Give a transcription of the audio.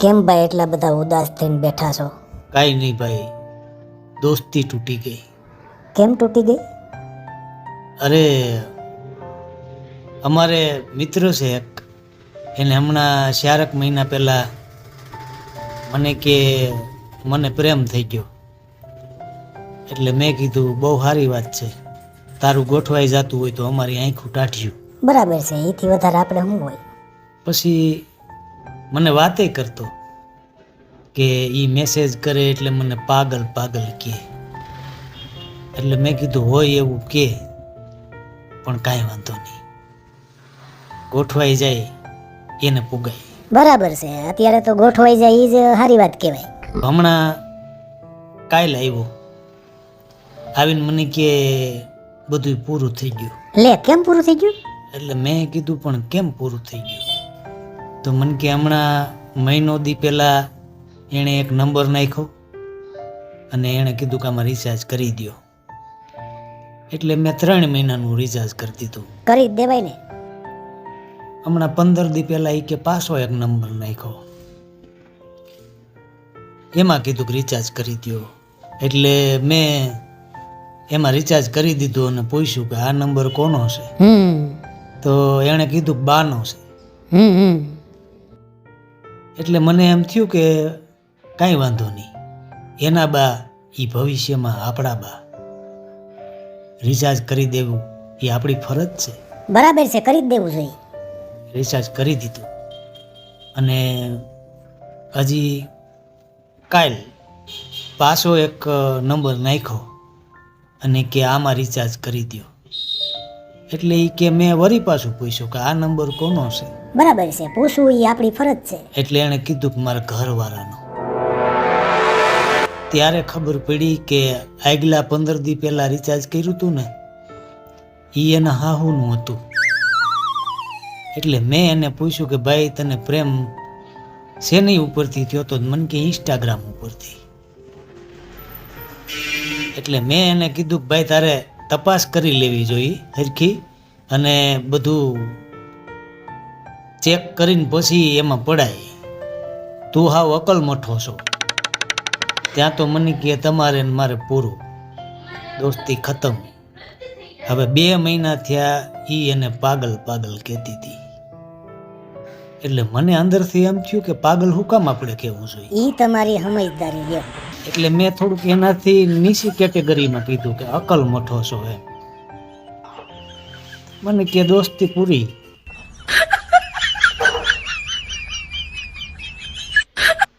કેમ ભાઈ એટલા બધા ઉદાસ થઈને બેઠા છો? કાંઈ નહીં ભાઈ દોસ્તી તૂટી ગઈ. કેમ તૂટી ગઈ? અરે અમારે મિત્ર છે એક. એને હમણાં ચારક મહિના પહેલાં મને કે મને પ્રેમ થઈ ગયો. એટલે મેં કીધું બહુ સારી વાત છે. તારું ગોઠવાઈ જતું હોય તો અમારી આંખું ટાઢ્યું. બરાબર છે એથી વધારે આપણે શું હોય? પછી મને વાતે કરતો કે એ મેસેજ કરે એટલે મને પાગલ પાગલ કહે. એટલે મેં કીધું હોય એવું કે પણ કાંઈ વાંધો નહીં. ગોઠવાઈ જાય એને પુગાય. બરાબર છે. અત્યારે તો ગોઠવાઈ જાય એ જ સારી વાત કહેવાય. હમણાં કાલ આવ્યો. આવીને મને કે બધું પૂરું થઈ ગયું. લે કેમ પૂરું થઈ ગયું? એટલે મેં કીધું પણ કેમ પૂરું થઈ ગયું? તો મને કે હમણાં મહિનો દી પહેલાં એણે એક નંબર નાખ્યો અને એણે કીધું કે આમાં રિચાર્જ કરી દ્યો. એટલે મેં ત્રણ મહિનાનું રિચાર્જ કરી દીધું. કરી દેવાય ને. હમણાં પંદર દી પહેલાં એ કે પાછો એક નંબર નાખ્યો. એમાં કીધું કે રિચાર્જ કરી દો એટલે મેં એમાં રિચાર્જ કરી દીધું અને પૂછ્યું કે આ નંબર કોનો છે? તો એણે કીધું બાનો છે. હમ. એટલે મને એમ થયું કે કાંઈ વાંધો નહીં. એના બા એ ભવિષ્યમાં આપણા બા. રિચાર્જ કરી દેવું એ આપણી ફરજ છે. બરાબર છે કરી જ દેવું જોઈએ. રિચાર્જ કરી દીધું. અને હજી કાલ પાછો એક નંબર નાખ્યો અને કે આમાં રિચાર્જ કરી દ્યો. એટલે એ કે મેં વરી પાછું પૂછ્યું કે આ નંબર કોનો છે? બરાબર છે પૂછવું એ આપણી ફરજ છે. એટલે એણે કીધું કે મારા ઘરવાળાનો. ત્યારે ખબર પડી કે આગલા પંદર દી પહેલા રિચાર્જ કર્યું હતું ને એ એના હાહુનું હતું. એટલે મેં એને પૂછ્યું કે ભાઈ તને પ્રેમ શેની ઉપરથી થયો તો? મને કે ઇન્સ્ટાગ્રામ ઉપરથી. એટલે મેં એને કીધું કે ભાઈ તારે તપાસ કરી લેવી જોઈએ હરખી અને બધું ચેક કરીને પછી એમાં પડાય. તું હાવ અકલ મઠો છો. ત્યાં તો મને કહે તમારે ને મારે પૂરું. દોસ્તી ખતમ. હવે બે મહિના થયા એ એને પાગલ પાગલ કહેતી હતી. એટલે મને અંદરથી એમ થયું કે પાગલ હું કામ આપણે કહેવું જોઈએ? એ તમારી સમજદારી છે. એટલે મેં થોડુંક એનાથી નીચી કેટેગરીમાં કીધું કે અકલ મઠો છો એમ. મને કે દોસ્તી પૂરી.